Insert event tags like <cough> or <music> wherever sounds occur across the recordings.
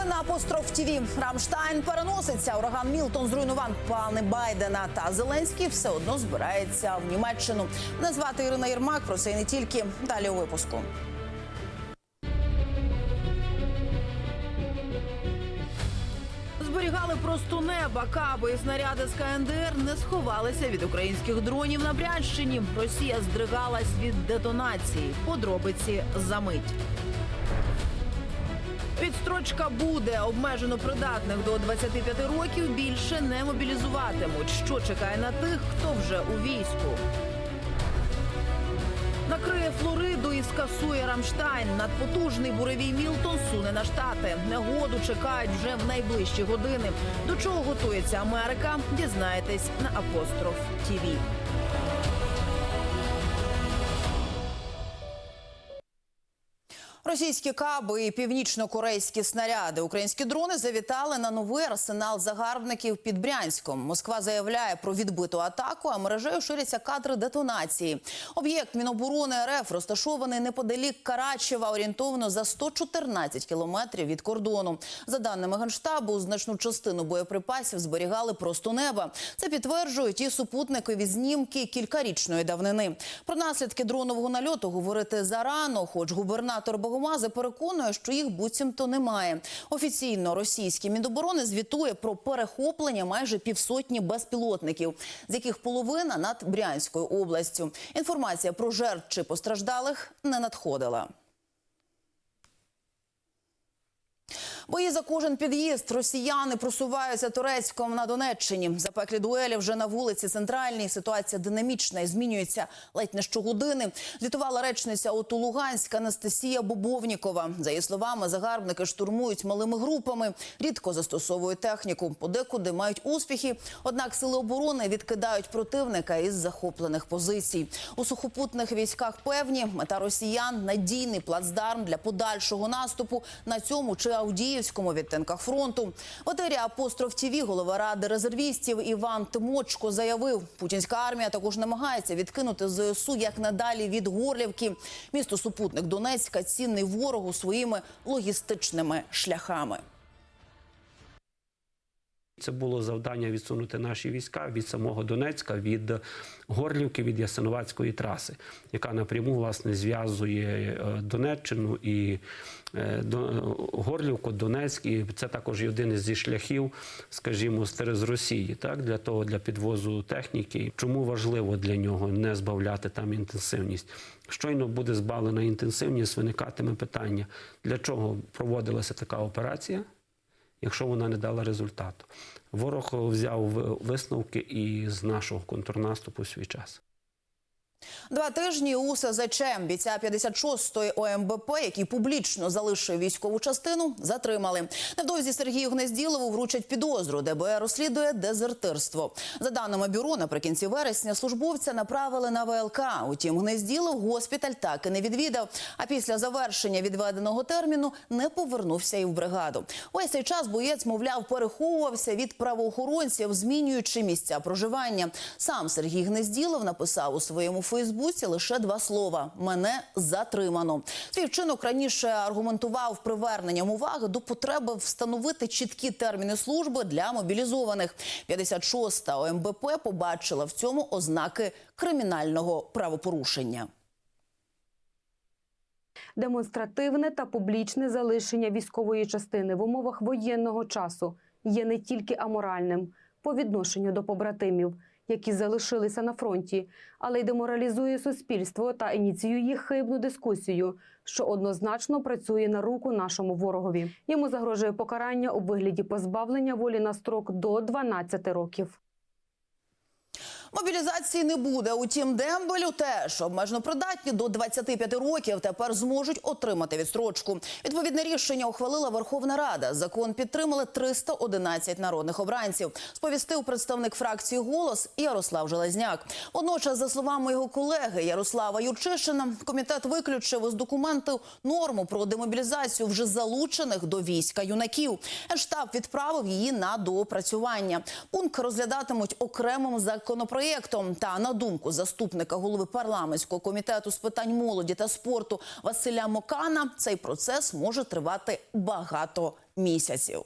Ви на апостроф ТІВІ. Рамштайн переноситься. Ураган Мілтон зруйнував плани Байдена. Та Зеленський все одно збирається в Німеччину. Мене звати Ірина Єрмак. Про це і не тільки далі у випуску. Зберігали просто неба, каби і снаряди з КНДР не сховалися від українських дронів на Брянщині. Росія здригалась від детонації. Подробиці за мить. Відстрочка буде обмежено придатних до 25 років більше не мобілізуватимуть. Що чекає на тих, хто вже у війську. Накриє Флориду і скасує Рамштайн. Надпотужний буревій Мілтон суне на штати. Негоду чекають вже в найближчі години. До чого готується Америка? Дізнаєтесь на апостроф ТІВІ. Російські каби і північно-корейські снаряди. Українські дрони завітали на новий арсенал загарбників під Брянськом. Москва заявляє про відбиту атаку, а мережею ширяться кадри детонації. Об'єкт Міноборони РФ розташований неподалік Карачева, орієнтовно за 114 кілометрів від кордону. За даними генштабу, значну частину боєприпасів зберігали просто неба. Це підтверджують і супутникові знімки кількарічної давнини. Про наслідки дронового нальоту говорити зарано, хоч губернатор Богомази переконує, що їх буцімто немає. Офіційно російські Міноборони звітує про перехоплення майже півсотні безпілотників, з яких половина над Брянською областю. Інформація про жертв чи постраждалих не надходила. Бої за кожен під'їзд росіяни просуваються турецьком на Донеччині. Запеклі дуелі вже на вулиці Центральній. Ситуація динамічна і змінюється ледь не щогодини. Звітувала речниця ОТУ Луганська Анастасія Бобовнікова. За її словами, загарбники штурмують малими групами, рідко застосовують техніку. Подекуди мають успіхи. Однак сили оборони відкидають противника із захоплених позицій. У сухопутних військах певні мета росіян надійний плацдарм для подальшого наступу на цьому чи Авдіївському відтинках фронту. В етері апостроф ТІВІ голова ради резервістів Іван Тимочко заявив, путінська армія також намагається відкинути ЗСУ як надалі від Горлівки. Місто супутник Донецька цінний ворогу своїми логістичними шляхами. Це було завдання відсунути наші війська від самого Донецька, від Горлівки, від Ясиновацької траси, яка напряму власне зв'язує е, Донеччину і е, Горлівку, Донецьк. І це також один із шляхів, скажімо, з з Росії, так для того для підвозу техніки. Чому важливо для нього не збавляти там інтенсивність? Щойно буде збавлена інтенсивність, виникатиме питання, для чого проводилася така операція якщо вона не дала результату. Ворог взяв висновки і з нашого контрнаступу свій час. Два тижні у СЗЧ бійця 56-ї ОМБП, який публічно залишив військову частину, затримали. Невдовзі Сергію Гнезділову вручать підозру. ДБР розслідує дезертирство. За даними бюро, наприкінці вересня службовця направили на ВЛК. Утім, Гнезділов госпіталь так і не відвідав. А після завершення відведеного терміну не повернувся і в бригаду. Весь цей час боєць, мовляв, переховувався від правоохоронців, змінюючи місця проживання. Сам Сергій Гнезділов написав у своєму Фейсбуці лише два слова: мене затримано. Свій вчинок раніше аргументував приверненням уваги до потреби встановити чіткі терміни служби для мобілізованих. 56-та ОМБП побачила в цьому ознаки кримінального правопорушення. Демонстративне та публічне залишення військової частини в умовах воєнного часу є не тільки аморальним по відношенню до побратимів, які залишилися на фронті, але й деморалізує суспільство та ініціює хибну дискусію, що однозначно працює на руку нашому ворогові. Йому загрожує покарання у вигляді позбавлення волі на строк до 12 років. Мобілізації не буде. Утім, дембелю теж обмежено придатні до 25 років тепер зможуть отримати відстрочку. Відповідне рішення ухвалила Верховна Рада. Закон підтримали 311 народних обранців. Сповістив представник фракції голос Ярослав Железняк. Водночас, за словами його колеги Ярослава Юрчишина, комітет виключив із документу норму про демобілізацію вже залучених до війська юнаків. Штаб відправив її на доопрацювання. Пункт розглядатимуть окремим законопроєктом законопроєктом. Та на думку заступника голови парламентського комітету з питань молоді та спорту Василя Мокана, цей процес може тривати багато місяців.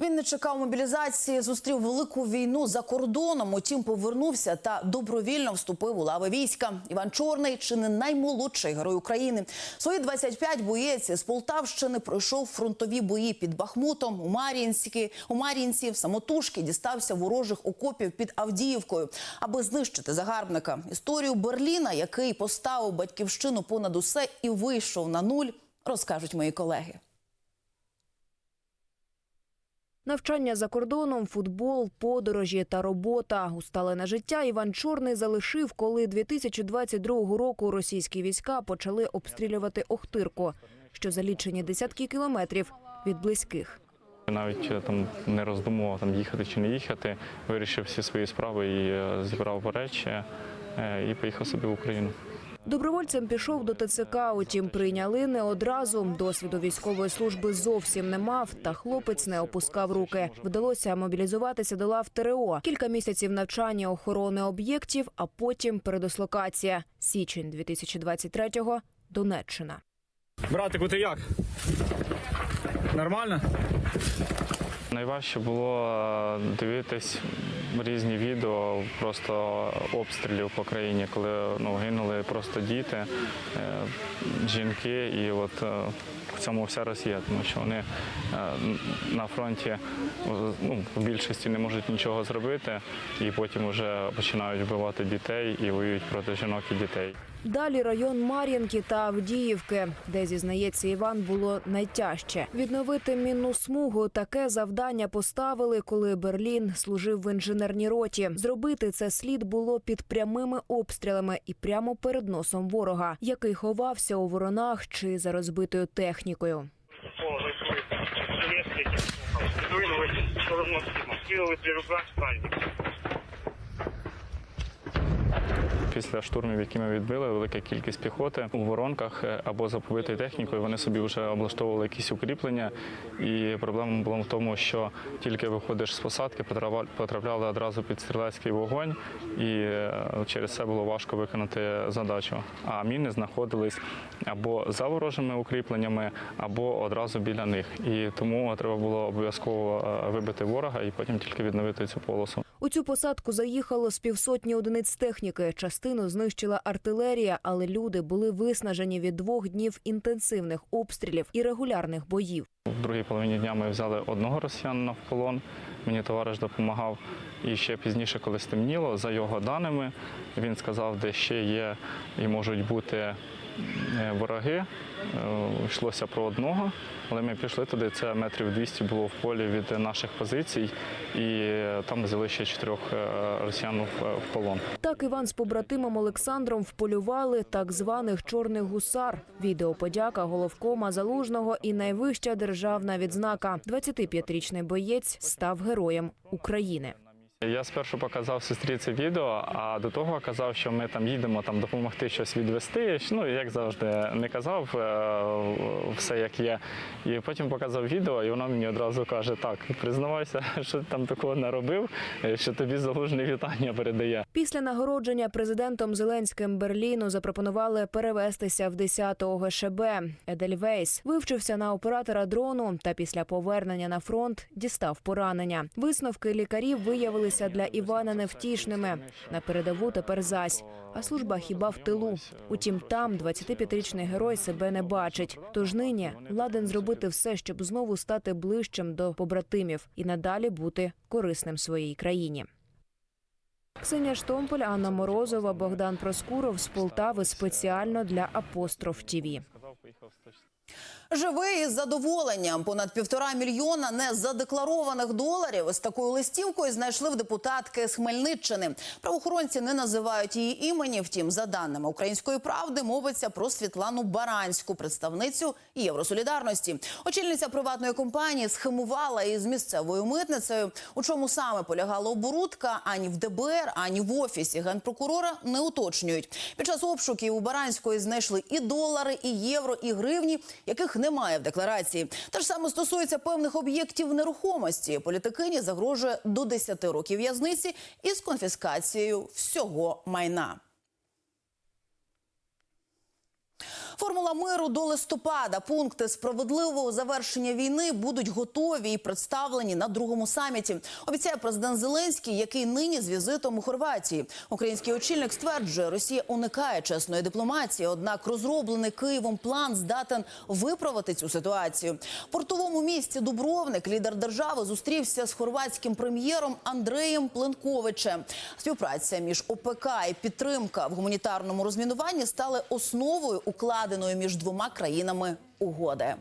Він не чекав мобілізації, зустрів велику війну за кордоном. Утім, повернувся та добровільно вступив у лави війська. Іван Чорний чи не наймолодший герой України. Свої 25 боєць з Полтавщини пройшов фронтові бої під Бахмутом у Мар'їнській, у Мар'їнці, в самотужки дістався ворожих окопів під Авдіївкою, аби знищити загарбника. Історію Берліна, який поставив батьківщину понад усе і вийшов на нуль, розкажуть мої колеги. Навчання за кордоном, футбол, подорожі та робота. Усталене життя Іван Чорний залишив, коли 2022 року російські війська почали обстрілювати Охтирку, що за лічені десятки кілометрів від близьких. Навіть е, там не роздумував там їхати чи не їхати. Вирішив всі свої справи і е, зібрав речі е, і поїхав собі в Україну. Добровольцем пішов до ТЦК, утім прийняли не одразу. Досвіду військової служби зовсім не мав, та хлопець не опускав руки. Вдалося мобілізуватися до лав ТРО. Кілька місяців навчання охорони об'єктів, а потім передислокація. Січень 2023-го – Донеччина. Братику, ти як? Нормально? Найважче було е, дивитись різні відео просто обстрілів по країні, коли ну, гинули просто діти, е, жінки, і от е, в цьому вся Росія, тому що вони е, на фронті ну, в більшості не можуть нічого зробити, і потім вже починають вбивати дітей і воюють проти жінок і дітей. Далі район Мар'їнки та Авдіївки, де зізнається Іван, було найтяжче. Відновити мінну смугу таке завдання поставили, коли Берлін служив в інженерній роті. Зробити це слід було під прямими обстрілами і прямо перед носом ворога, який ховався у воронах чи за розбитою технікою. Після штурмів, які ми відбили, велика кількість піхоти у воронках е, або за технікою, вони собі вже облаштовували якісь укріплення. І проблема була в тому, що тільки виходиш з посадки, потрапля- потрапляли одразу під стрілецький вогонь, і е, через це було важко виконати задачу. А міни знаходились або за ворожими укріпленнями, або одразу біля них. І тому треба було обов'язково е, вибити ворога і потім тільки відновити цю полосу. У цю посадку заїхало з півсотні одиниць техніки. Частину знищила артилерія, але люди були виснажені від двох днів інтенсивних обстрілів і регулярних боїв. В другій половині дня ми взяли одного росіянина в полон. Мені товариш допомагав. І ще пізніше, коли стемніло, за його даними, він сказав, де ще є і можуть бути вороги. Е, Йшлося про одного, але ми пішли туди. Це метрів 200 було в полі від наших позицій, і е, там взяли ще чотирьох е, росіян в полон. Так Іван з побратимом Олександром вполювали так званих чорних гусар. Відеоподяка головкома залужного і найвища державна відзнака. 25-річний боєць став героєм України. Я спершу показав сестрі це відео, а до того казав, що ми там їдемо там допомогти щось відвести. Ну як завжди, не казав е, все як є. І потім показав відео, і вона мені одразу каже: так, признавайся, <laughs> що ти там такого не робив, е, що тобі залужне вітання передає. Після нагородження президентом Зеленським Берліну запропонували перевестися в 10-го ГШБ. Едельвейс вивчився на оператора дрону та після повернення на фронт дістав поранення. Висновки лікарів виявилися для Івана невтішними. На передову тепер зась. А служба хіба в тилу. Утім, там 25-річний герой себе не бачить. Тож нині ладен зробити все, щоб знову стати ближчим до побратимів і надалі бути корисним своїй країні. Ксенія Штомполь, Анна Морозова, Богдан Проскуров з Полтави спеціально для Апостроф ТІВІ. Живий із задоволенням. Понад півтора мільйона незадекларованих доларів з такою листівкою знайшли в депутатки з Хмельниччини. Правоохоронці не називають її імені. Втім, за даними української правди, мовиться про Світлану Баранську, представницю Євросолідарності. Очільниця приватної компанії схемувала із місцевою митницею. У чому саме полягала оборудка, ані в ДБР, ані в офісі генпрокурора не уточнюють. Під час обшуків у Баранської знайшли і долари, і євро, і гривні, яких немає в декларації. Те ж саме стосується певних об'єктів нерухомості. Політикині загрожує до 10 років в'язниці із конфіскацією всього майна. Формула миру до листопада. Пункти справедливого завершення війни будуть готові і представлені на другому саміті. Обіцяє президент Зеленський, який нині з візитом у Хорватії. Український очільник стверджує, Росія уникає чесної дипломатії. Однак розроблений Києвом план здатен виправити цю ситуацію. В портовому місті Дубровник лідер держави зустрівся з хорватським прем'єром Андреєм Пленковичем. Співпраця між ОПК і підтримка в гуманітарному розмінуванні стали основою укладеної між двома країнами угоди.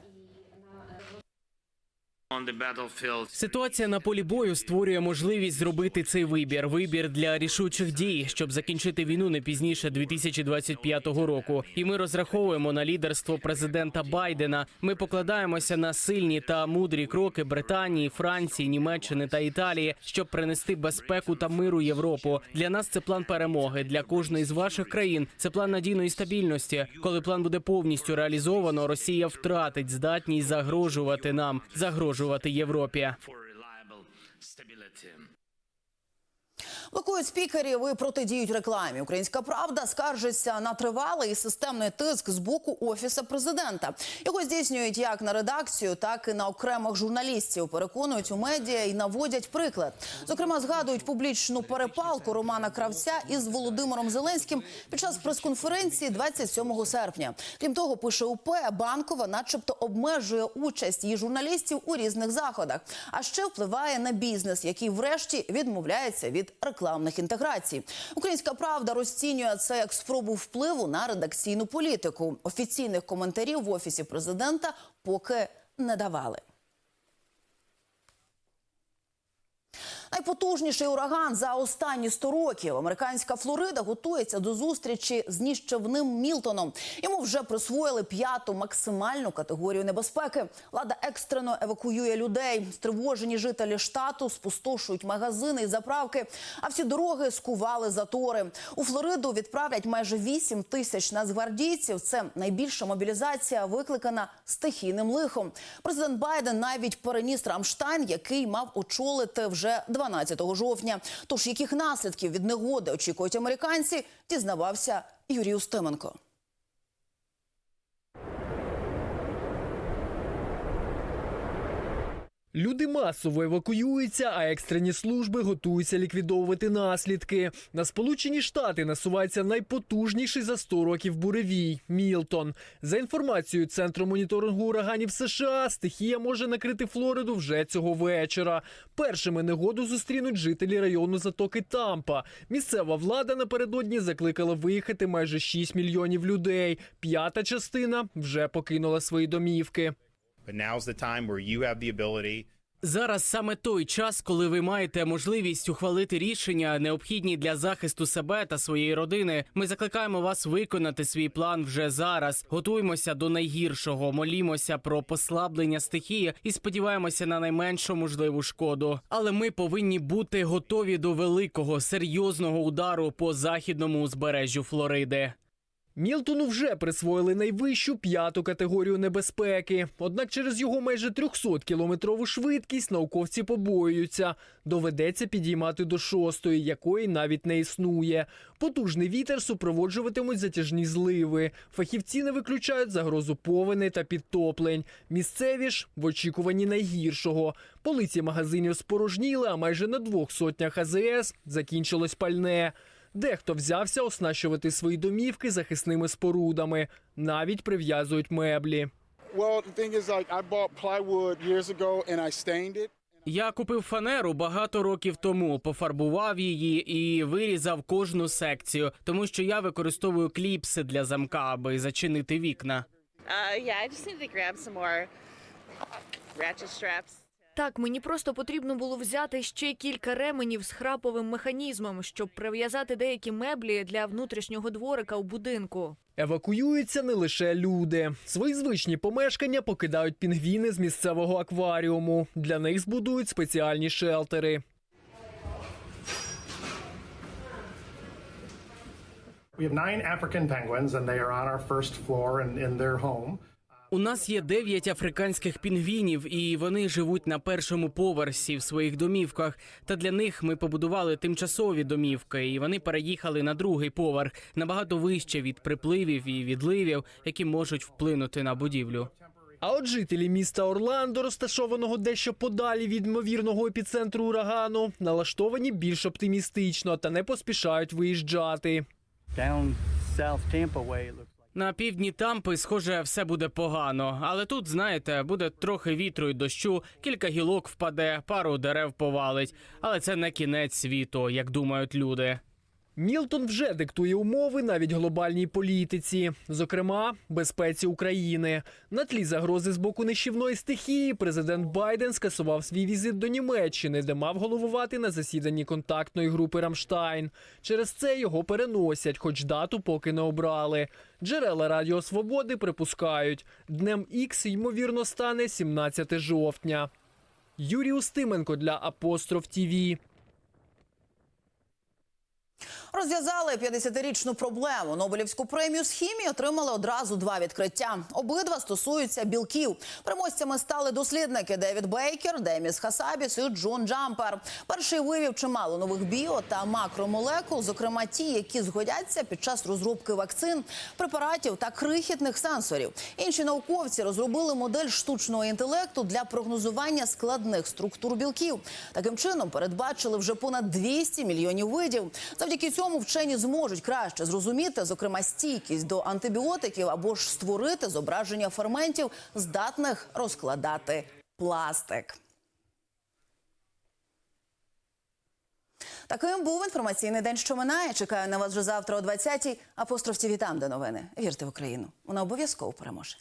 Ситуація на полі бою створює можливість зробити цей вибір. Вибір для рішучих дій, щоб закінчити війну не пізніше 2025 року. І ми розраховуємо на лідерство президента Байдена. Ми покладаємося на сильні та мудрі кроки Британії, Франції, Німеччини та Італії, щоб принести безпеку та миру Європу. Для нас це план перемоги. Для кожної з ваших країн це план надійної стабільності. Коли план буде повністю реалізовано, Росія втратить здатність загрожувати нам, загрожувати Європі. Блокують спікерів і протидіють рекламі. Українська правда скаржиться на тривалий і системний тиск з боку офіса президента. Його здійснюють як на редакцію, так і на окремих журналістів. Переконують у медіа і наводять приклад. Зокрема, згадують публічну перепалку Романа Кравця із Володимиром Зеленським під час прес-конференції 27 серпня. Крім того, пише УП Банкова, начебто обмежує участь її журналістів у різних заходах, а ще впливає на бізнес, який врешті відмовляється від рекламних інтеграцій. Українська правда розцінює це як спробу впливу на редакційну політику. Офіційних коментарів в офісі президента поки не давали. Найпотужніший ураган за останні 100 років. Американська Флорида готується до зустрічі з ніщівним Мілтоном. Йому вже присвоїли п'яту максимальну категорію небезпеки. Влада екстрено евакуює людей. Стривожені жителі штату спустошують магазини і заправки. А всі дороги скували затори. У Флориду відправлять майже 8 тисяч нацгвардійців. Це найбільша мобілізація, викликана стихійним лихом. Президент Байден навіть переніс Рамштайн, який мав очолити вже 12 жовтня. Тож яких наслідків від негоди очікують американці, дізнавався Юрій Устименко. Люди масово евакуюються, а екстрені служби готуються ліквідовувати наслідки. На Сполучені Штати насувається найпотужніший за 100 років буревій Мілтон. За інформацією Центру моніторингу ураганів США, стихія може накрити Флориду вже цього вечора. Першими негоду зустрінуть жителі району затоки Тампа. Місцева влада напередодні закликала виїхати майже 6 мільйонів людей. П'ята частина вже покинула свої домівки. But now's the Зараз саме той час, коли ви маєте можливість ухвалити рішення, необхідні для захисту себе та своєї родини. Ми закликаємо вас виконати свій план вже зараз. Готуємося до найгіршого, молімося про послаблення стихії і сподіваємося на найменшу можливу шкоду. Але ми повинні бути готові до великого серйозного удару по західному узбережжю Флориди. Мілтону вже присвоїли найвищу п'яту категорію небезпеки. Однак через його майже 300-кілометрову швидкість науковці побоюються. Доведеться підіймати до шостої, якої навіть не існує. Потужний вітер супроводжуватимуть затяжні зливи. Фахівці не виключають загрозу повені та підтоплень. Місцеві ж в очікуванні найгіршого. Полиці магазинів спорожніли, а майже на двох сотнях АЗС закінчилось пальне. Дехто взявся оснащувати свої домівки захисними спорудами, навіть прив'язують меблі. Я купив фанеру багато років тому, пофарбував її і вирізав кожну секцію, тому що я використовую кліпси для замка, аби зачинити вікна. Uh, yeah, I just need to grab some more ratchet straps. Так, мені просто потрібно було взяти ще кілька ременів з храповим механізмом, щоб прив'язати деякі меблі для внутрішнього дворика у будинку. Евакуюються не лише люди. Свої звичні помешкання покидають пінгвіни з місцевого акваріуму. Для них збудують спеціальні шелтери. We have nine African penguins, and they are on our first floor in, in their home. У нас є дев'ять африканських пінгвінів, і вони живуть на першому поверсі в своїх домівках. Та для них ми побудували тимчасові домівки, і вони переїхали на другий поверх набагато вище від припливів і відливів, які можуть вплинути на будівлю. А от жителі міста Орландо, розташованого дещо подалі від ймовірного епіцентру урагану, налаштовані більш оптимістично та не поспішають виїжджати. На півдні Тампи, схоже, все буде погано. Але тут, знаєте, буде трохи вітру й дощу, кілька гілок впаде, пару дерев повалить. Але це не кінець світу, як думають люди. Мілтон вже диктує умови навіть глобальній політиці, зокрема безпеці України. На тлі загрози з боку нищівної стихії президент Байден скасував свій візит до Німеччини, де мав головувати на засіданні контактної групи Рамштайн. Через це його переносять, хоч дату поки не обрали. Джерела Радіо Свободи припускають, днем Ікс ймовірно стане 17 жовтня. Юрій Устименко для Апостроф ТІВІ. Розв'язали 50-річну проблему. Нобелівську премію з хімії отримали одразу два відкриття. Обидва стосуються білків. Переможцями стали дослідники Девід Бейкер, Деміс Хасабіс і Джон Джампер. Перший виявив чимало нових біо та макромолекул, зокрема ті, які згодяться під час розробки вакцин, препаратів та крихітних сенсорів. Інші науковці розробили модель штучного інтелекту для прогнозування складних структур білків. Таким чином передбачили вже понад 200 мільйонів видів. Завдяки цьому вчені зможуть краще зрозуміти, зокрема, стійкість до антибіотиків або ж створити зображення ферментів, здатних розкладати пластик. Таким був інформаційний день, що минає. Чекаю на вас вже завтра о 20-й. Апостроф ТІВІ де новини. Вірте в Україну. Вона обов'язково переможе.